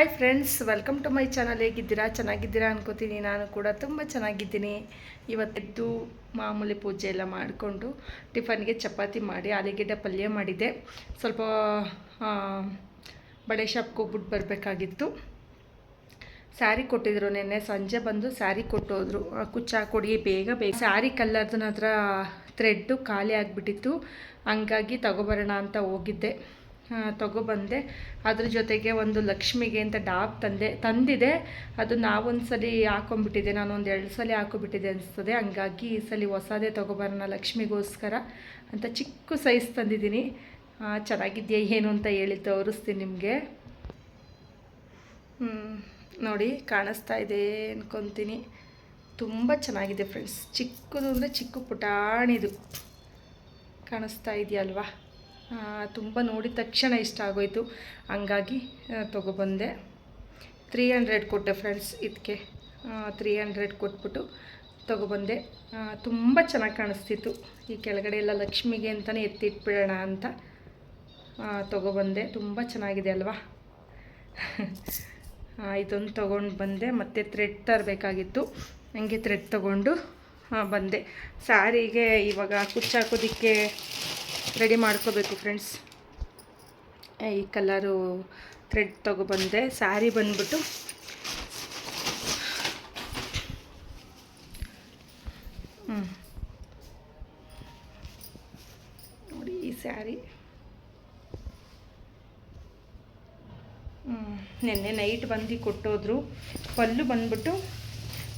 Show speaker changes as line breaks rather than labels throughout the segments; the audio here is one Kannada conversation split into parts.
Hi friends welcome to my channel ಹೇಗಿದ್ದೀರಾ? ಚೆನ್ನಾಗಿದ್ದೀರಾ ಅನ್ಕೋತೀನಿ. ನಾನು ಕೂಡ ತುಂಬ ಚೆನ್ನಾಗಿದ್ದೀನಿ. ಇವತ್ತೆದ್ದು ಮಾಮೂಲಿ ಪೂಜೆ ಎಲ್ಲ ಮಾಡಿಕೊಂಡು ಟಿಫನ್ಗೆ ಚಪಾತಿ ಮಾಡಿ ಆಲೂಗೆಡ್ಡೆ ಪಲ್ಯ ಮಾಡಿದ್ದೆ ಸ್ವಲ್ಪ ಬಳೆ ಶಾಪ್ಗೆ ಹೋಗ್ಬಿಟ್ಟು ಬರಬೇಕಾಗಿತ್ತು. ಸ್ಯಾರಿ ಕೊಟ್ಟಿದ್ರು ನಿನ್ನೆ. ಸಂಜೆ ಬಂದು ಸ್ಯಾರಿ ಕೊಟ್ಟೋದ್ರು. ಕುಚ್ಚ, ಕೊಡಿ, ಬೇಗ ಬೇಗ. ಸ್ಯಾರಿ ಕಲ್ಲರ್ದು ಹತ್ರ ಥ್ರೆಡ್ಡು ಖಾಲಿ ಆಗಿಬಿಟ್ಟಿತ್ತು. ಹಂಗಾಗಿ ತಗೋಬರೋಣ ಅಂತ ಹೋಗಿದ್ದೆ. ತಗೊಬಂದೆ ಅದ್ರ ಜೊತೆಗೆ ಒಂದು ಲಕ್ಷ್ಮಿಗೆ ಅಂತ ಡಾಬ್ ತಂದೆ, ತಂದಿದೆ. ಅದು ನಾವೊಂದು ಸಲ ಹಾಕೊಂಡ್ಬಿಟ್ಟಿದ್ದೆ ನಾನು ಒಂದು ಎರಡು ಸಲ ಹಾಕೊಂಡ್ಬಿಟ್ಟಿದ್ದೆ ಅನಿಸ್ತದೆ. ಹಂಗಾಗಿ ಈ ಸಲ ಹೊಸದೇ ತೊಗೊಬರೋಣ ಲಕ್ಷ್ಮಿಗೋಸ್ಕರ ಅಂತ ಚಿಕ್ಕ ಸೈಜ್ ತಂದಿದ್ದೀನಿ. ಚೆನ್ನಾಗಿದೆಯಾ, ಏನು ಅಂತ ಹೇಳಿ ತೋರಿಸ್ತೀನಿ ನಿಮಗೆ. ನೋಡಿ, ಕಾಣಿಸ್ತಾ ಇದೆ ಅಂದ್ಕೊತೀನಿ ತುಂಬ ಚೆನ್ನಾಗಿದೆ ಫ್ರೆಂಡ್ಸ್. ಚಿಕ್ಕದು ಅಂದರೆ ಚಿಕ್ಕ ಪುಟಾಣಿದು. ಕಾಣಿಸ್ತಾ ಇದೆಯಲ್ವಾ? ತುಂಬ ನೋಡಿದ ತಕ್ಷಣ ಇಷ್ಟ ಆಗೋಯ್ತು. ಹಂಗಾಗಿ ತೊಗೊಬಂದೆ ತ್ರೀ ಹಂಡ್ರೆಡ್ ಕೊಟ್ಟೆ ಫ್ರೆಂಡ್ಸ್ ಇದಕ್ಕೆ ತ್ರೀ ಹಂಡ್ರೆಡ್ ಕೊಟ್ಬಿಟ್ಟು ತೊಗೊಬಂದೆ ತುಂಬ ಚೆನ್ನಾಗಿ ಕಾಣಿಸ್ತಿತ್ತು. ಈ ಕೆಳಗಡೆ ಎಲ್ಲ ಲಕ್ಷ್ಮಿಗೆ ಅಂತಲೇ ಎತ್ತಿಟ್ಬಿಡೋಣ ಅಂತ ತೊಗೊಬಂದೆ ತುಂಬ ಚೆನ್ನಾಗಿದೆ ಅಲ್ವಾ? ಇದೊಂದು ತೊಗೊಂಡು ಬಂದೆ. ಮತ್ತು ಥ್ರೆಡ್ ತರಬೇಕಾಗಿತ್ತು. ಹಂಗೆ ಥ್ರೆಡ್ ತೊಗೊಂಡು ಬಂದೆ. ಸ್ಯಾರಿಗೆ ಇವಾಗ ಕುಚ್ಚಾಕೋದಕ್ಕೆ ರೆಡಿ ಮಾಡ್ಕೋಬೇಕು ಫ್ರೆಂಡ್ಸ್ ಈ ಕಲರು ಥ್ರೆಡ್ ತೊಗೊಬಂದೆ ಸ್ಯಾರಿ ಬಂದ್ಬಿಟ್ಟು ಹ್ಞೂ ನೋಡಿ ಈ ಸ್ಯಾರಿ ನಿನ್ನೆ ನೈಟ್ ಬಂದು ಕೊಟ್ಟೋದ್ರು. ಪಲ್ಲು ಬಂದ್ಬಿಟ್ಟು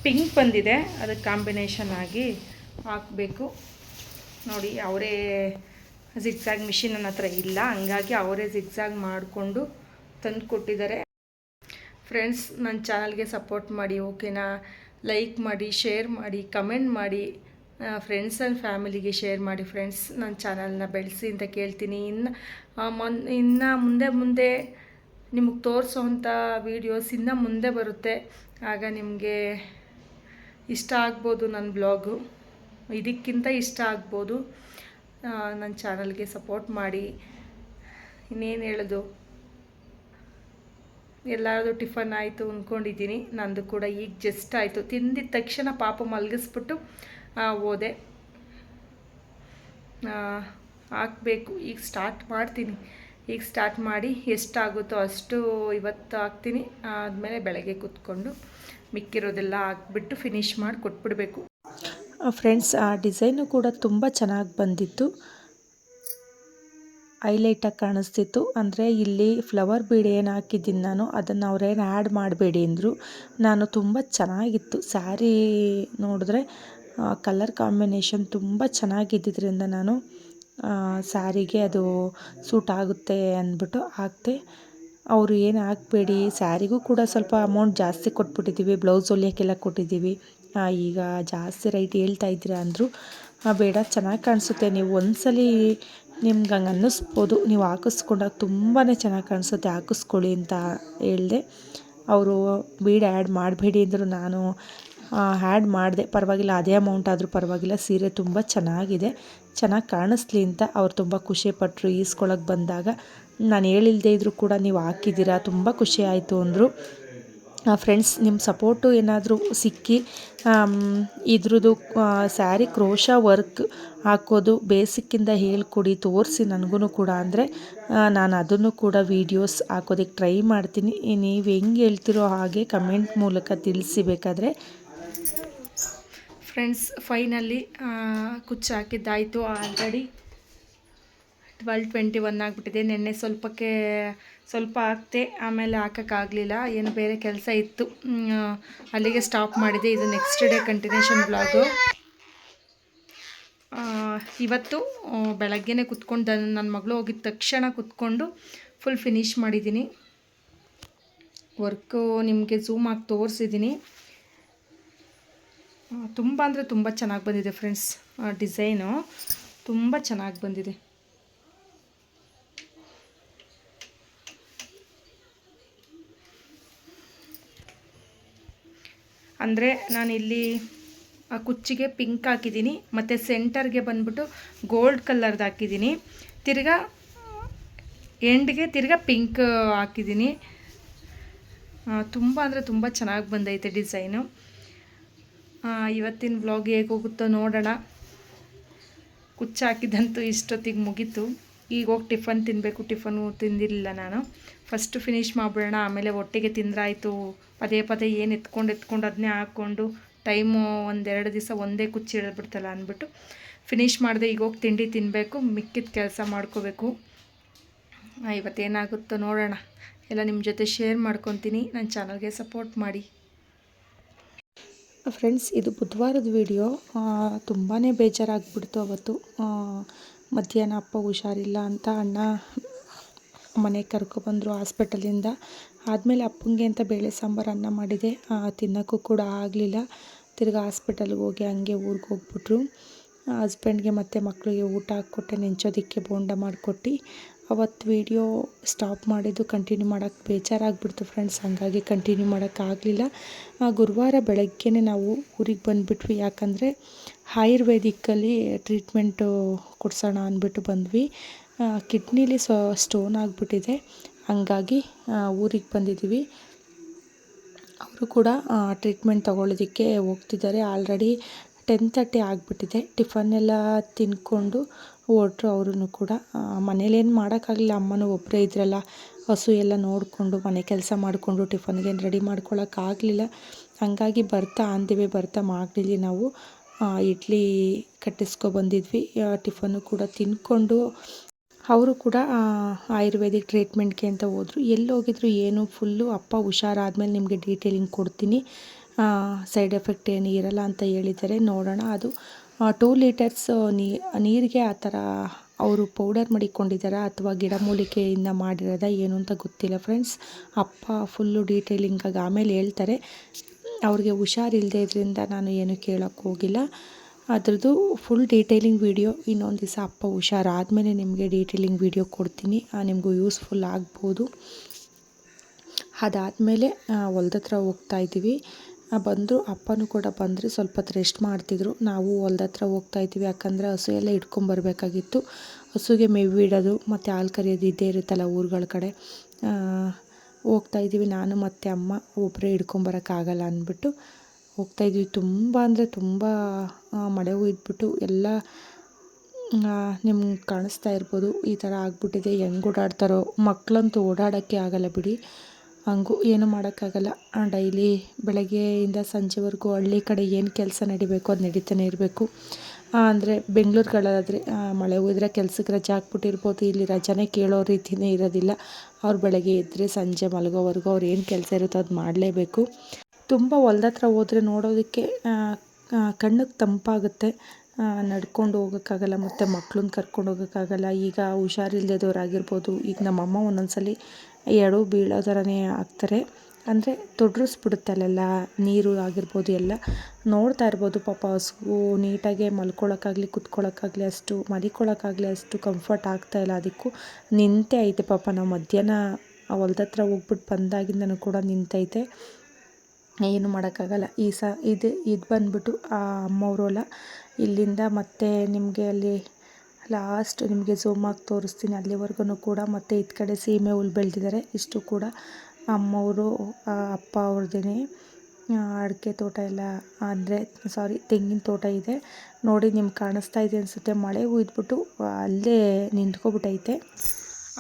ಪಿಂಕ್ ಬಂದಿದೆ. ಅದಕ್ಕೆ ಕಾಂಬಿನೇಷನ್ ಆಗಿ ಹಾಕಬೇಕು. ನೋಡಿ, ಅವರೇ ಜಿಗ್ಸಾಗ್ ಮಿಷಿನ್ ನನ್ನ ಹತ್ರ ಇಲ್ಲ. ಹಂಗಾಗಿ ಅವರೇ ಜಿಗ್ಸಾಗ್ ಮಾಡಿಕೊಂಡು ತಂದು ಕೊಟ್ಟಿದ್ದಾರೆ. ಫ್ರೆಂಡ್ಸ್ ನನ್ನ ಚಾನಲ್ಗೆ ಸಪೋರ್ಟ್ ಮಾಡಿ ಓಕೆನಾ ಲೈಕ್ ಮಾಡಿ ಶೇರ್ ಮಾಡಿ ಕಮೆಂಟ್ ಮಾಡಿ ಫ್ರೆಂಡ್ಸ್ ಆ್ಯಂಡ್ ಫ್ಯಾಮಿಲಿಗೆ ಶೇರ್ ಮಾಡಿ. ಫ್ರೆಂಡ್ಸ್ ನನ್ನ ಚಾನಲ್ನ ಬೆಳೆಸಿ ಅಂತ ಕೇಳ್ತೀನಿ. ಇನ್ನು ಮೊನ್, ಇನ್ನು ಮುಂದೆ ಮುಂದೆ ನಿಮಗೆ ತೋರಿಸೋವಂಥ ವೀಡಿಯೋಸ್ ಇನ್ನು ಮುಂದೆ ಬರುತ್ತೆ. ಆಗ ನಿಮಗೆ ಇಷ್ಟ ಆಗ್ಬೋದು ನನ್ನ ಬ್ಲಾಗು ಇದಕ್ಕಿಂತ ಇಷ್ಟ ಆಗ್ಬೋದು. ನನ್ನ ಚಾನಲ್ಗೆ ಸಪೋರ್ಟ್ ಮಾಡಿ. ಇನ್ನೇನು ಹೇಳೋದು? ಎಲ್ಲರದು ಟಿಫನ್ ಆಯಿತು ಅಂದ್ಕೊಂಡಿದ್ದೀನಿ ನಂದು ಕೂಡ ಈಗ ಜಸ್ಟ್ ಆಯಿತು. ತಿಂದಿದ ತಕ್ಷಣ ಪಾಪ ಮಲಗಿಸ್ಬಿಟ್ಟು ಹೋದೆ. ಹಾಕಬೇಕು. ಈಗ ಸ್ಟಾರ್ಟ್ ಮಾಡ್ತೀನಿ. ಈಗ ಸ್ಟಾರ್ಟ್ ಮಾಡಿ ಎಷ್ಟಾಗುತ್ತೋ ಅಷ್ಟು ಇವತ್ತು ಹಾಕ್ತೀನಿ. ಆದಮೇಲೆ ಬೆಳಗ್ಗೆ ಕೂತ್ಕೊಂಡು ಮಿಕ್ಕಿರೋದೆಲ್ಲ ಹಾಕ್ಬಿಟ್ಟು ಫಿನಿಷ್ ಮಾಡಿ ಕೊಟ್ಬಿಡಬೇಕು. ಫ್ರೆಂಡ್ಸ್ ಆ ಡಿಸೈನು ಕೂಡ ತುಂಬ ಚೆನ್ನಾಗಿ ಬಂದಿತ್ತು. ಹೈಲೈಟಾಗಿ ಕಾಣಿಸ್ತಿತ್ತು. ಅಂದರೆ ಇಲ್ಲಿ ಫ್ಲವರ್ ಬೀಡ್ ಏನು ಹಾಕಿದ್ದೀನಿ ನಾನು, ಅದನ್ನು ಅವ್ರೇನು ಆ್ಯಡ್ ಮಾಡಬೇಡಿ ಅಂದರು. ನಾನು ತುಂಬ ಚೆನ್ನಾಗಿತ್ತು. ಸ್ಯಾರಿ ನೋಡಿದ್ರೆ ಕಲರ್ ಕಾಂಬಿನೇಷನ್ ತುಂಬ ಚೆನ್ನಾಗಿದ್ದಿದ್ದರಿಂದ ನಾನು ಸ್ಯಾರಿಗೆ ಅದು ಸೂಟ್ ಆಗುತ್ತೆ ಅಂದ್ಬಿಟ್ಟು ಹಾಕ್ತೆ ಅವರು ಏನು ಹಾಕಬೇಡಿ ಸ್ಯಾರಿಗೂ ಕೂಡ ಸ್ವಲ್ಪ ಅಮೌಂಟ್ ಜಾಸ್ತಿ ಕೊಟ್ಬಿಟ್ಟಿದ್ದೀವಿ ಬ್ಲೌಸ್ ಹೊಲಿಯೋಕ್ಕೆಲ್ಲ ಕೊಟ್ಟಿದ್ದೀವಿ ಈಗ ಜಾಸ್ತಿ ರೈಟ್ ಹೇಳ್ತಾ ಇದ್ದೀರಾ ಅಂದರು ಬೇಡ, ಚೆನ್ನಾಗಿ ಕಾಣಿಸುತ್ತೆ, ನೀವು ಒಂದ್ಸಲಿ ನಿಮ್ಗೆ ಹಂಗೆ ಅನ್ನಿಸ್ಬೋದು, ನೀವು ಹಾಕಿಸ್ಕೊಂಡಾಗ ತುಂಬಾ ಚೆನ್ನಾಗಿ ಕಾಣಿಸುತ್ತೆ, ಹಾಕಿಸ್ಕೊಳ್ಳಿ ಅಂತ ಹೇಳಿದೆ. ಅವರು ಬೀಡ್ ಆ್ಯಡ್ ಮಾಡಬೇಡಿ ಅಂದರು ನಾನು ಆ್ಯಡ್ ಮಾಡಿದೆ. ಪರವಾಗಿಲ್ಲ, ಅದೇ ಅಮೌಂಟ್ ಆದರೂ ಪರವಾಗಿಲ್ಲ, ಸೀರೆ ತುಂಬ ಚೆನ್ನಾಗಿದೆ, ಚೆನ್ನಾಗಿ ಕಾಣಿಸ್ಲಿ ಅಂತ ಅವ್ರು ತುಂಬ ಖುಷಿಪಟ್ಟರು ಈಸ್ಕೊಳಕ್ಕೆ ಬಂದಾಗ. ನಾನು ಹೇಳಿಲ್ಲದೆ ಇದ್ದರೂ ಕೂಡ ನೀವು ಹಾಕಿದ್ದೀರಾ, ತುಂಬ ಖುಷಿ ಆಯಿತು ಅಂದರು. ಫ್ರೆಂಡ್ಸ್ ನಿಮ್ಮ ಸಪೋರ್ಟು ಏನಾದರೂ ಸಿಕ್ಕಿ ಇದ್ರದ್ದು ಸ್ಯಾರಿ ಕ್ರೋಶ ವರ್ಕ್ ಹಾಕೋದು ಬೇಸಿಕ್ಕಿಂದ ಹೇಳ್ಕೊಡಿ, ತೋರಿಸಿ ನನಗೂ ಕೂಡ. ಅಂದರೆ ನಾನು ಅದನ್ನು ಕೂಡ ವೀಡಿಯೋಸ್ ಹಾಕೋದಕ್ಕೆ ಟ್ರೈ ಮಾಡ್ತೀನಿ. ನೀವು ಹೆಂಗೆ ಹೇಳ್ತಿರೋ ಹಾಗೆ ಕಮೆಂಟ್ ಮೂಲಕ ತಿಳಿಸಿ ಬೇಕಾದರೆ. ಫ್ರೆಂಡ್ಸ್ ಫೈನಲಿ ಕುಚ್ಚು ಹಾಕಿದ್ದಾಯಿತು ಆಲ್ರೆಡಿ ಟ್ವೆಲ್ ಟ್ವೆಂಟಿ ಒನ್ ಆಗಿಬಿಟ್ಟಿದೆ. ನಿನ್ನೆ ಸ್ವಲ್ಪಕ್ಕೆ ಸ್ವಲ್ಪ ಹಾಕ್ತೆ, ಆಮೇಲೆ ಹಾಕೋಕ್ಕಾಗಲಿಲ್ಲ. ಏನು ಬೇರೆ ಕೆಲಸ ಇತ್ತು. ಅಲ್ಲಿಗೆ ಸ್ಟಾಪ್ ಮಾಡಿದೆ. ಇದು ನೆಕ್ಸ್ಟ್ ಡೇ ಕಂಟಿನ್ಯೂಷನ್ ಬ್ಲಾಗು ಇವತ್ತು ಬೆಳಗ್ಗೆನೇ ಕುತ್ಕೊಂಡು ನನ್ನ ಮಗಳು ಹೋಗಿದ ತಕ್ಷಣ ಕುತ್ಕೊಂಡು ಫುಲ್ ಫಿನಿಶ್ ಮಾಡಿದ್ದೀನಿ ವರ್ಕು ನಿಮಗೆ ಝೂಮ್ ಆಗಿ ತೋರಿಸಿದ್ದೀನಿ ತುಂಬ ಅಂದರೆ ತುಂಬ ಚೆನ್ನಾಗಿ ಬಂದಿದೆ ಫ್ರೆಂಡ್ಸ್ ಡಿಸೈನು ತುಂಬ ಚೆನ್ನಾಗಿ ಬಂದಿದೆ. ಅಂದರೆ ನಾನಿಲ್ಲಿ ಆ ಕುಚ್ಚಿಗೆ ಪಿಂಕ್ ಹಾಕಿದ್ದೀನಿ, ಮತ್ತು ಸೆಂಟರ್ಗೆ ಬಂದ್ಬಿಟ್ಟು ಗೋಲ್ಡ್ ಕಲರ್ದು ಹಾಕಿದ್ದೀನಿ. ತಿರ್ಗಾ ಎಂಡ್ಗೆ ತಿರ್ಗಾ ಪಿಂಕ್ ಹಾಕಿದ್ದೀನಿ. ತುಂಬ ಅಂದರೆ ತುಂಬ ಚೆನ್ನಾಗಿ ಬಂದೈತೆ ಡಿಸೈನು ಇವತ್ತಿನ ಬ್ಲಾಗ್ ಹೇಗೆ ಹೋಗುತ್ತೋ ನೋಡೋಣ. ಕುಚ್ಚ ಹಾಕಿದ್ದಂತೂ ಇಷ್ಟೊತ್ತಿಗೆ ಮುಗೀತು. ಈಗ ಹೋಗಿ ಟಿಫನ್ ತಿನ್ನಬೇಕು ಟಿಫನು ತಿಂದಿರಲಿಲ್ಲ ನಾನು. ಫಸ್ಟ್ ಫಿನಿಷ್ ಮಾಡಿಬಿಡೋಣ, ಆಮೇಲೆ ಒಟ್ಟಿಗೆ ತಿಂದ್ರಾಯಿತು. ಪದೇ ಪದೇ ಏನು ಎತ್ಕೊಂಡು ಎತ್ಕೊಂಡು ಅದನ್ನೇ ಹಾಕ್ಕೊಂಡು ಟೈಮು ಒಂದೆರಡು ದಿವಸ ಒಂದೇ ಕುಚ್ಚಿ ಇಳಿದ್ಬಿಡ್ತಲ್ಲ ಅಂದ್ಬಿಟ್ಟು ಫಿನಿಷ್ ಮಾಡಿದೆ. ಈಗ ಹೋಗಿ ತಿಂಡಿ ತಿನ್ನಬೇಕು ಮಿಕ್ಕಿದ ಕೆಲಸ ಮಾಡ್ಕೋಬೇಕು. ಇವತ್ತೇನಾಗುತ್ತೋ ನೋಡೋಣ. ಎಲ್ಲ ನಿಮ್ಮ ಜೊತೆ ಶೇರ್ ಮಾಡ್ಕೊತೀನಿ. ನನ್ನ ಚಾನಲ್ಗೆ ಸಪೋರ್ಟ್ ಮಾಡಿ. ಫ್ರೆಂಡ್ಸ್ ಇದು ಬುಧವಾರದ ವಿಡಿಯೋ ತುಂಬಾ ಬೇಜಾರಾಗ್ಬಿಡ್ತು ಅವತ್ತು. ಮಧ್ಯಾಹ್ನ ಅಪ್ಪ ಹುಷಾರಿಲ್ಲ ಅಂತ ಅಣ್ಣ ಮನೆಗೆ ಕರ್ಕೊಬಂದರು ಹಾಸ್ಪಿಟಲಿಂದ. ಆದಮೇಲೆ ಅಪ್ಪಂಗೆ ಅಂತ ಬೇಳೆ ಸಾಂಬಾರು ಅನ್ನ ಮಾಡಿದೆ. ತಿನ್ನೋಕ್ಕೂ ಕೂಡ ಆಗಲಿಲ್ಲ. ತಿರ್ಗಿ ಹಾಸ್ಪಿಟಲ್ಗೆ ಹೋಗಿ ಹಂಗೆ ಊರಿಗೆ ಹೋಗ್ಬಿಟ್ರು. ಹಸ್ಬೆಂಡ್ಗೆ ಮತ್ತು ಮಕ್ಕಳಿಗೆ ಊಟ ಹಾಕ್ಕೊಟ್ಟೆ, ನೆಂಚೋದಕ್ಕೆ ಬೋಂಡ ಮಾಡಿಕೊಟ್ಟು. ಅವತ್ತು ವೀಡಿಯೋ ಸ್ಟಾಪ್ ಮಾಡಿದ್ದು, ಕಂಟಿನ್ಯೂ ಮಾಡೋಕ್ಕೆ ಬೇಜಾರಾಗ್ಬಿಡ್ತು ಫ್ರೆಂಡ್ಸ್. ಹಾಗಾಗಿ ಕಂಟಿನ್ಯೂ ಮಾಡೋಕ್ಕಾಗಲಿಲ್ಲ ಗುರುವಾರ ಬೆಳಗ್ಗೆ ನಾವು ಊರಿಗೆ ಬಂದುಬಿಟ್ವಿ. ಯಾಕಂದರೆ ಆಯುರ್ವೇದಿಕ್ಕಲ್ಲಿ ಟ್ರೀಟ್ಮೆಂಟು ಕೊಡ್ಸೋಣ ಅಂದ್ಬಿಟ್ಟು ಬಂದ್ವಿ. ಕಿಡ್ನಿಲಿ ಸೊ ಸ್ಟೋನ್ ಆಗಿಬಿಟ್ಟಿದೆ. ಹಂಗಾಗಿ ಊರಿಗೆ ಬಂದಿದ್ದೀವಿ. ಅವರು ಕೂಡ ಟ್ರೀಟ್ಮೆಂಟ್ ತೊಗೊಳ್ಳೋದಕ್ಕೆ ಹೋಗ್ತಿದ್ದಾರೆ. ಆಲ್ರೆಡಿ ಟೆನ್ ತರ್ಟಿ ಆಗಿಬಿಟ್ಟಿದೆ. ಟಿಫನ್ನೆಲ್ಲ ತಿಂದ್ಕೊಂಡು ಹೊರಟ್ರು ಅವರು ಕೂಡ. ಮನೇಲೇನು ಮಾಡೋಕ್ಕಾಗಲಿಲ್ಲ ಅಮ್ಮನೂ ಒಬ್ಬರೇ ಇದ್ರಲ್ಲ. ಹಸು ಎಲ್ಲ ನೋಡಿಕೊಂಡು ಮನೆ ಕೆಲಸ ಮಾಡಿಕೊಂಡು ಟಿಫನ್ಗೇನು ರೆಡಿ ಮಾಡ್ಕೊಳ್ಳೋಕ್ಕಾಗಲಿಲ್ಲ ಹಂಗಾಗಿ ಬರ್ತಾ ಅಂದಿವೆ. ಬರ್ತಾ ಮಾಡ್ಲಿಲ್ಲ ನಾವು. ಇಡ್ಲಿ ಕಟ್ಟಿಸ್ಕೊ ಬಂದಿದ್ವಿ. ಟಿಫನ್ನು ಕೂಡ ತಿಂದ್ಕೊಂಡು ಅವರು ಕೂಡ ಆಯುರ್ವೇದಿಕ್ ಟ್ರೀಟ್ಮೆಂಟ್ಗೆ ಅಂತ ಹೋದರು. ಎಲ್ಲಿ ಹೋಗಿದ್ರು ಏನು ಫುಲ್ಲು ಅಪ್ಪ ಹುಷಾರಾದ್ಮೇಲೆ ನಿಮಗೆ ಡೀಟೇಲಿಂಗ್ ಕೊಡ್ತೀನಿ. ಸೈಡ್ ಎಫೆಕ್ಟ್ ಏನು ಇರಲ್ಲ ಅಂತ ಹೇಳಿದ್ದಾರೆ. ನೋಡೋಣ. ಅದು ಟೂ ಲೀಟರ್ಸ್ ನೀರಿಗೆ ಆ ಥರ ಅವರು ಪೌಡರ್ ಮಡಿಕೊಂಡಿದ್ದಾರಾ ಅಥವಾ ಗಿಡಮೂಲಿಕೆಯಿಂದ ಮಾಡಿರೋದಾ ಏನು ಅಂತ ಗೊತ್ತಿಲ್ಲ ಫ್ರೆಂಡ್ಸ್ ಅಪ್ಪ ಫುಲ್ಲು ಡೀಟೇಲಿಂಗಾಗಿ ಆಮೇಲೆ ಹೇಳ್ತಾರೆ. ಅವ್ರಿಗೆ ಹುಷಾರಿಲ್ಲದೆ ಇದರಿಂದ ನಾನು ಏನು ಕೇಳೋಕ್ಕೆ ಹೋಗಿಲ್ಲ. ಅದ್ರದ್ದು ಫುಲ್ ಡೀಟೇಲಿಂಗ್ ವೀಡಿಯೋ ಇನ್ನೊಂದು ದಿವಸ ಅಪ್ಪ ಹುಷಾರಾದಮೇಲೆ ನಿಮಗೆ ಡೀಟೇಲಿಂಗ್ ವೀಡಿಯೋ ಕೊಡ್ತೀನಿ. ನಿಮಗೂ ಯೂಸ್ಫುಲ್ ಆಗ್ಬೋದು. ಅದಾದಮೇಲೆ ಹೊಲ್ದ ಹತ್ರ ಹೋಗ್ತಾ ಇದ್ದೀವಿ. ಬಂದರು, ಅಪ್ಪನೂ ಕೂಡ ಬಂದರೆ, ಸ್ವಲ್ಪ ಹೊತ್ತು ರೆಸ್ಟ್ ಮಾಡ್ತಿದ್ರು. ನಾವು ಹೊಲ್ದ ಹತ್ರ ಹೋಗ್ತಾ ಇದ್ದೀವಿ. ಯಾಕಂದರೆ ಹಸು ಎಲ್ಲ ಇಟ್ಕೊಂಬರ್ಬೇಕಾಗಿತ್ತು ಹಸುಗೆ ಮೇವು ಇಡೋದು, ಮತ್ತು ಹಾಲು ಕರೆಯೋದು ಇದ್ದೇ ಇರುತ್ತಲ್ಲ ಊರುಗಳ ಕಡೆ. ಹೋಗ್ತಾಯಿದ್ದೀವಿ ನಾನು ಮತ್ತು ಅಮ್ಮ ಒಬ್ಬರೇ ಹಿಡ್ಕೊಂಬರೋಕ್ಕಾಗಲ್ಲ ಅಂದ್ಬಿಟ್ಟು ಹೋಗ್ತಾ ಇದ್ವಿ. ತುಂಬ ಅಂದರೆ ತುಂಬ ಮಳೆ ಹುಯ್ದ್ಬಿಟ್ಟು ಎಲ್ಲ ನಿಮ್ಗೆ ಕಾಣಿಸ್ತಾ ಇರ್ಬೋದು. ಈ ಥರ ಆಗಿಬಿಟ್ಟಿದೆ. ಹೆಂಗೆ ಓಡಾಡ್ತಾರೋ. ಮಕ್ಕಳಂತೂ ಓಡಾಡೋಕ್ಕೆ ಆಗಲ್ಲ ಬಿಡಿ. ಹಂಗೂ ಏನೂ ಮಾಡೋಕ್ಕಾಗಲ್ಲ. ಡೈಲಿ ಬೆಳಗ್ಗೆಯಿಂದ ಸಂಜೆವರೆಗೂ ಹಳ್ಳಿ ಕಡೆ ಏನು ಕೆಲಸ ನಡಿಬೇಕು ಅದು ನಡೀತಾನೆ ಇರಬೇಕು. ಅಂದರೆ ಬೆಂಗಳೂರುಗಳಾದರೆ ಮಳೆ ಹೋದ್ರೆ ಕೆಲ್ಸಕ್ಕೆ ರಜೆ ಹಾಕ್ಬಿಟ್ಟಿರ್ಬೋದು. ಇಲ್ಲಿ ರಜಾನೇ ಕೇಳೋ ರೀತಿಯೇ ಇರೋದಿಲ್ಲ. ಅವ್ರು ಬೆಳಗ್ಗೆ ಎದ್ದರೆ ಸಂಜೆ ಮಲಗೋವರೆಗೂ ಅವ್ರು ಏನು ಕೆಲಸ ಇರುತ್ತೋ ಅದು ಮಾಡಲೇಬೇಕು. ತುಂಬ ಹೊಲ್ದ ಹತ್ರ ಹೋದರೆ ನೋಡೋದಕ್ಕೆ ಕಣ್ಣಿಗೆ ತಂಪಾಗುತ್ತೆ. ನಡ್ಕೊಂಡು ಹೋಗೋಕ್ಕಾಗಲ್ಲ, ಮತ್ತು ಮಕ್ಳನ್ನ ಕರ್ಕೊಂಡು ಹೋಗೋಕ್ಕಾಗಲ್ಲ. ಈಗ ಹುಷಾರಿಲ್ದೆದವ್ರಾಗಿರ್ಬೋದು ಈಗ ನಮ್ಮಮ್ಮ ಒಂದೊಂದ್ಸಲ ಎರಡು ಬೀಳೋ ಥರನೇ ಆಗ್ತಾರೆ. ಅಂದರೆ ತೊಡ್ರಿಸ್ಬಿಡುತ್ತೆ ಅಲ್ಲೆಲ್ಲ, ನೀರು ಆಗಿರ್ಬೋದು ಎಲ್ಲ. ನೋಡ್ತಾ ಇರ್ಬೋದು ಪಾಪ, ಹಸು ನೀಟಾಗೆ ಮಲ್ಕೊಳ್ಳೋಕ್ಕಾಗಲಿ ಕುತ್ಕೊಳ್ಳೋಕ್ಕಾಗಲಿ ಅಷ್ಟು ಮಲಿಕೊಳ್ಳೋಕ್ಕಾಗಲಿ ಅಷ್ಟು ಕಂಫರ್ಟ್ ಆಗ್ತಾಯಿಲ್ಲ ಅದಕ್ಕೂ. ನಿಂತೇ ಐತೆ ಪಾಪ, ನಾವು ಮಧ್ಯಾಹ್ನ ಆ ಹೊಲ್ದ ಹತ್ರ ಹೋಗ್ಬಿಟ್ಟು ಬಂದಾಗಿಂದನೂ ಕೂಡ ನಿಂತೈತೆ. ಏನು ಮಾಡೋಕ್ಕಾಗಲ್ಲ. ಈ ಸ, ಇದು ಇದು ಬಂದ್ಬಿಟ್ಟು ಆ ಅಮ್ಮವ್ರ ಇಲ್ಲಿಂದ ಮತ್ತೆ ನಿಮಗೆ ಅಲ್ಲಿ ಲಾಸ್ಟ್ ನಿಮಗೆ ಝೂಮಾಗಿ ತೋರಿಸ್ತೀನಿ. ಅಲ್ಲಿವರೆಗೂ ಕೂಡ ಮತ್ತೆ ಇದು ಕಡೆ ಸೀಮೆ ಹುಲ್ಲು ಬೆಳೆದಿದ್ದಾರೆ ಇಷ್ಟು ಕೂಡ ಅಮ್ಮವರು ಅಪ್ಪ ಅವ್ರದ್ದೇ ಅಡಿಕೆ ತೋಟ ಎಲ್ಲ, ಅಂದರೆ ಸಾರಿ ತೆಂಗಿನ ತೋಟ ಇದೆ. ನೋಡಿ ನಿಮ್ಗೆ ಕಾಣಿಸ್ತಾ ಇದೆ ಅನಿಸುತ್ತೆ. ಮಳೆ ಹುಯ್ದುಬಿಟ್ಟು ಅಲ್ಲೇ ನಿಂತ್ಕೊಬಿಟ್ಟೈತೆ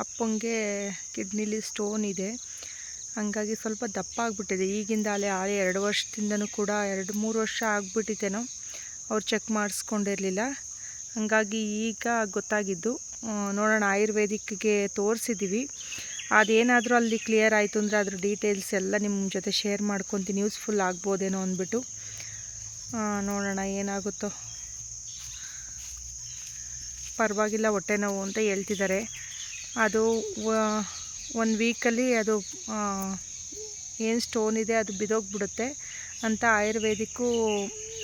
ಅಪ್ಪಂಗೆ ಕಿಡ್ನಿಲಿ ಸ್ಟೋನ್ ಇದೆ. ಹಂಗಾಗಿ ಸ್ವಲ್ಪ ದಪ್ಪ ಆಗಿಬಿಟ್ಟಿದೆ. ಈಗಿಂದ ಅಲ್ಲೇ ಆಳೆ ಎರಡು ವರ್ಷದಿಂದನೂ ಕೂಡ ಎರಡು ಮೂರು ವರ್ಷ ಆಗಿಬಿಟ್ಟಿತ್ತೇನೋ, ಅವ್ರು ಚೆಕ್ ಮಾಡಿಸ್ಕೊಂಡಿರಲಿಲ್ಲ. ಹಂಗಾಗಿ ಈಗ ಗೊತ್ತಾಗಿದ್ದು ನೋಡೋಣ ಆಯುರ್ವೇದಿಕ್ಗೆ ತೋರಿಸಿದ್ದೀವಿ ಅದೇನಾದರೂ ಅಲ್ಲಿ ಕ್ಲಿಯರ್ ಆಯಿತು ಅಂದರೆ ಅದ್ರ ಡೀಟೇಲ್ಸ್ ಎಲ್ಲ ನಿಮ್ಮ ಜೊತೆ ಶೇರ್ ಮಾಡ್ಕೊತೀನಿ. ಯೂಸ್ಫುಲ್ ಆಗ್ಬೋದೇನೋ ಅಂದ್ಬಿಟ್ಟು. ನೋಡೋಣ ಏನಾಗುತ್ತೋ. ಪರವಾಗಿಲ್ಲ, ಹೊಟ್ಟೆ ನೋವು ಅಂತ ಹೇಳ್ತಿದ್ದಾರೆ. ಅದು ಒಂದು ವೀಕಲ್ಲಿ ಅದು ಏನು ಸ್ಟೋನ್ ಇದೆ ಅದು ಬಿದೋಗ್ಬಿಡುತ್ತೆ ಅಂತ ಆಯುರ್ವೇದಿಕ್ಕು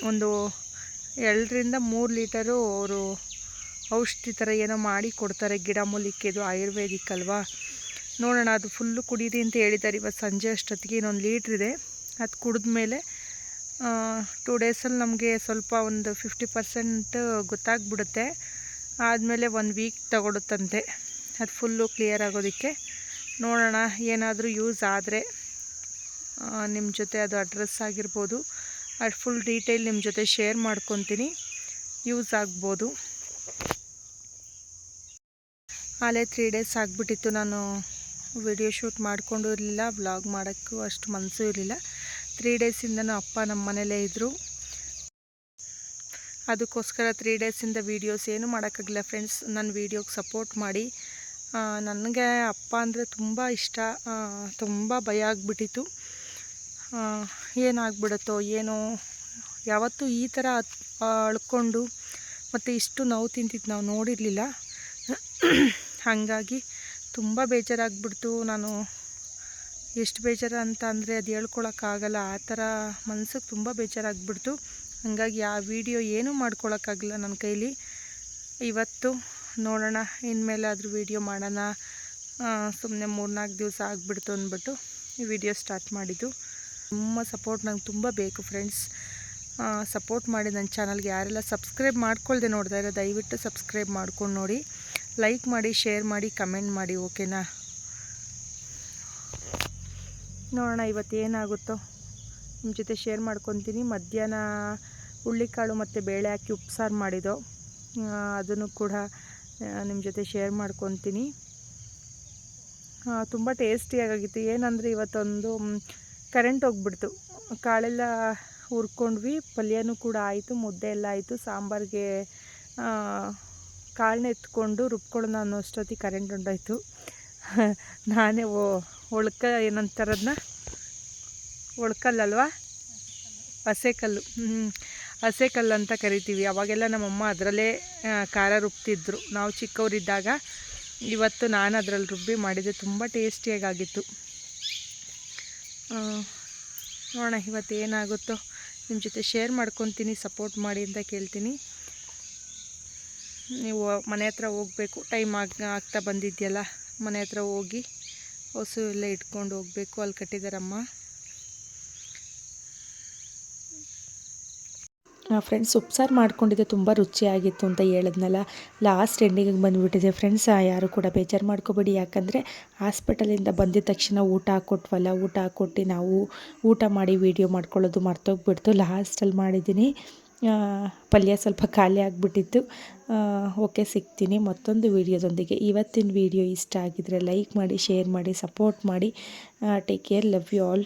ಒಂದು ಎರಡರಿಂದ ಮೂರು ಲೀಟರು ಅವರು ಔಷಧಿ ಥರ ಏನೋ ಮಾಡಿ ಕೊಡ್ತಾರೆ ಗಿಡ ಮೂಲಿಕೆದು ಆಯುರ್ವೇದಿಕ್ ಅಲ್ವಾ. ನೋಡೋಣ, ಅದು ಫುಲ್ಲು ಕುಡೀರಿ ಅಂತ ಹೇಳಿದ್ದಾರೆ. ಇವತ್ತು ಸಂಜೆ ಅಷ್ಟೊತ್ತಿಗೆ ಇನ್ನೊಂದು ಲೀಟ್ರ್ ಇದೆ. ಅದು ಕುಡಿದ್ಮೇಲೆ ಟೂ ಡೇಸಲ್ಲಿ ನಮಗೆ ಸ್ವಲ್ಪ ಒಂದು ಫಿಫ್ಟಿ ಪರ್ಸೆಂಟ್ ಗೊತ್ತಾಗ್ಬಿಡುತ್ತೆ. ಆದಮೇಲೆ ಒಂದು ವೀಕ್ ತಗೊಳುತ್ತಂತೆ. ಅದು ಫುಲ್ಲು ಕ್ಲಿಯರ್ ಆಗೋದಕ್ಕೆ. ನೋಡೋಣ, ಏನಾದರೂ ಯೂಸ್ ಆದರೆ ನಿಮ್ಮ ಜೊತೆ ಅದು ಅಡ್ರೆಸ್ ಆಗಿರ್ಬೋದು. ಅದು ಫುಲ್ ಡೀಟೇಲ್ ನಿಮ್ಮ ಜೊತೆ ಶೇರ್ ಮಾಡ್ಕೊತೀನಿ. ಯೂಸ್ ಆಗ್ಬೋದು. ಅಲ್ಲೇ ತ್ರೀ ಡೇಸ್ ಆಗಿಬಿಟ್ಟಿತ್ತು. ನಾನು ವಿಡಿಯೋ ಶೂಟ್ ಮಾಡಿಕೊಂಡು ಇರಲಿಲ್ಲ ವ್ಲಾಗ್ ಮಾಡೋಕ್ಕೂ ಅಷ್ಟು ಮನಸ್ಸು ಇರಲಿಲ್ಲ. ತ್ರೀ ಡೇಸಿಂದನೂ ಅಪ್ಪ ನಮ್ಮ ಮನೇಲೇ ಇದ್ದರು ಅದಕ್ಕೋಸ್ಕರ ತ್ರೀ ಡೇಸಿಂದ ವೀಡಿಯೋಸ್ ಏನು ಮಾಡೋಕ್ಕಾಗಿಲ್ಲ ಫ್ರೆಂಡ್ಸ್ ನನ್ನ ವೀಡಿಯೋಗೆ ಸಪೋರ್ಟ್ ಮಾಡಿ. ನನಗೆ ಅಪ್ಪ ಅಂದರೆ ತುಂಬ ಇಷ್ಟ. ತುಂಬ ಭಯ ಆಗಿಬಿಟ್ಟಿತ್ತು. ಏನಾಗ್ಬಿಡುತ್ತೋ, ಏನೋ. ಯಾವತ್ತೂ ಈ ಥರ ಅಳ್ಕೊಂಡು ಮತ್ತು ಇಷ್ಟು ನೋವು ತಿಂತಿದ್ದು ನಾವು ನೋಡಿರಲಿಲ್ಲ. ಹಾಗಾಗಿ ತುಂಬ ಬೇಜಾರಾಗ್ಬಿಡ್ತು. ನಾನು ಎಷ್ಟು ಬೇಜಾರು ಅಂತ ಅಂದರೆ ಅದು ಹೇಳ್ಕೊಳಕ್ಕಾಗಲ್ಲ ಆ ಥರ ಮನ್ಸಿಗೆ ತುಂಬ ಬೇಜಾರಾಗ್ಬಿಡ್ತು. ಹಾಗಾಗಿ ಆ ವಿಡಿಯೋ ಏನೂ ಮಾಡ್ಕೊಳಕ್ಕಾಗಲ್ಲ ನನ್ನ ಕೈಲಿ. ಇವತ್ತು ನೋಡೋಣ, ಇನ್ಮೇಲಾದರೂ ವೀಡಿಯೋ ಮಾಡೋಣ. ಸುಮ್ಮನೆ ಮೂರ್ನಾಲ್ಕು ದಿವಸ ಆಗಿಬಿಡ್ತು ಅಂದ್ಬಿಟ್ಟು ಈ ವಿಡಿಯೋ ಸ್ಟಾರ್ಟ್ ಮಾಡಿದ್ದು. ತುಂಬ ಸಪೋರ್ಟ್ ನಂಗೆ ತುಂಬ ಬೇಕು ಫ್ರೆಂಡ್ಸ್. ಸಪೋರ್ಟ್ ಮಾಡಿ ನನ್ನ ಚಾನಲ್ಗೆ ಯಾರೆಲ್ಲ ಸಬ್ಸ್ಕ್ರೈಬ್ ಮಾಡ್ಕೊಳ್ದೆ ನೋಡ್ತಾ ಇರೋ, ದಯವಿಟ್ಟು ಸಬ್ಸ್ಕ್ರೈಬ್ ಮಾಡ್ಕೊಂಡು ನೋಡಿ. ಲೈಕ್ ಮಾಡಿ, ಶೇರ್ ಮಾಡಿ, ಕಮೆಂಟ್ ಮಾಡಿ, ಓಕೆನಾ? ನೋಡೋಣ ಇವತ್ತು ಏನಾಗುತ್ತೋ. ನಿಮ್ಮ ಜೊತೆ ಶೇರ್ ಮಾಡ್ಕೊತೀನಿ. ಮಧ್ಯಾಹ್ನ ಹುಳ್ಳಿಕಾಳು ಮತ್ತು ಬೇಳೆ ಹಾಕಿ ಉಪ್ಸಾರು ಮಾಡಿದೋ ಅದನ್ನು ಕೂಡ ನಿಮ್ಮ ಜೊತೆ ಶೇರ್ ಮಾಡ್ಕೊತೀನಿ. ತುಂಬ ಟೇಸ್ಟಿಯಾಗಿತ್ತು ಏನಂದರೆ ಇವತ್ತೊಂದು ಕರೆಂಟ್ ಹೋಗ್ಬಿಡ್ತು. ಕಾಳೆಲ್ಲ ಹುರ್ಕೊಂಡ್ವಿ, ಪಲ್ಯನೂ ಕೂಡ ಆಯಿತು, ಮುದ್ದೆ ಎಲ್ಲ ಆಯಿತು. ಸಾಂಬಾರಿಗೆ ಕಾಳನ್ನ ಎತ್ಕೊಂಡು ರುಬ್ಕೊಳ್ಳೋಣ ಅನ್ನೋ ಅಷ್ಟೊತ್ತಿಗೆ ಕರೆಂಟ್ ಹೊಂಟೋಯ್ತು ನಾನೇ ಓ ಒಳ್ಕ ಏನಂತಾರದನ್ನ ಒಳ್ಕಲ್ಲಲ್ವಾ? ಹಸೆಕಲ್ಲು. ಹಸೆಕಲ್ಲು ಅಂತ ಕರಿತೀವಿ. ಅವಾಗೆಲ್ಲ ನಮ್ಮಮ್ಮ ಅದರಲ್ಲೇ ಖಾರ ರುಬ್ತಿದ್ರು. ನಾವು ಚಿಕ್ಕವರಿದ್ದಾಗ ಇವತ್ತು ನಾನು ಅದರಲ್ಲಿ ರುಬ್ಬಿ ಮಾಡಿದೆ ತುಂಬ ಟೇಸ್ಟಿಯಾಗಿತ್ತು ನೋಡೋಣ ಇವತ್ತು ಏನಾಗುತ್ತೋ. ನಿಮ್ಮ ಜೊತೆ ಶೇರ್ ಮಾಡ್ಕೊತೀನಿ, ಸಪೋರ್ಟ್ ಮಾಡಿ ಅಂತ ಕೇಳ್ತೀನಿ. ನೀವು ಮನೆ ಹತ್ರ ಹೋಗಬೇಕು. ಟೈಮ್ ಆಗ, ಆಗ್ತಾ ಬಂದಿದೆಯಲ್ಲ, ಮನೆ ಹತ್ರ ಹೋಗಿ, ಹೊಸು ಎಲ್ಲ ಇಟ್ಕೊಂಡು ಹೋಗಬೇಕು, ಅಲ್ಲಿ ಕಟ್ಟಿದಾರಮ್ಮ. ಫ್ರೆಂಡ್ಸ್ ಉಪ್ಸಾರು ಮಾಡ್ಕೊಂಡಿದ್ದೆ, ತುಂಬ ರುಚಿಯಾಗಿತ್ತು ಅಂತ ಹೇಳಿದ್ನಲ್ಲ. ಲಾಸ್ಟ್ ಎಂಡಿಂಗ್ ಬಂದುಬಿಟ್ಟಿದೆ ಫ್ರೆಂಡ್ಸ್ ಯಾರು ಕೂಡ ಬೇಜಾರು ಮಾಡ್ಕೋಬೇಡಿ. ಯಾಕಂದರೆ ಹಾಸ್ಪಿಟಲಿಂದ ಬಂದಿದ್ದ ತಕ್ಷಣ ಊಟ ಹಾಕ್ಕೊಟ್ವಲ್ಲ ಊಟ ಹಾಕ್ಕೊಟ್ಟು ನಾವು ಊಟ ಮಾಡಿ ವೀಡಿಯೋ ಮಾಡ್ಕೊಳ್ಳೋದು ಮರ್ತೋಗ್ಬಿಡ್ತು. ಲಾಸ್ಟಲ್ಲಿ ಮಾಡಿದ್ದೀನಿ. ಪಲ್ಯ ಸ್ವಲ್ಪ ಖಾಲಿ ಆಗಿಬಿಟ್ಟಿತ್ತು. ಓಕೆ ಸಿಗ್ತೀನಿ ಮತ್ತೊಂದು ವೀಡಿಯೋದೊಂದಿಗೆ ಇವತ್ತಿನ ವೀಡಿಯೋ ಇಷ್ಟ ಆಗಿದರೆ ಲೈಕ್ ಮಾಡಿ ಶೇರ್ ಮಾಡಿ ಸಪೋರ್ಟ್ ಮಾಡಿ. Take care love you all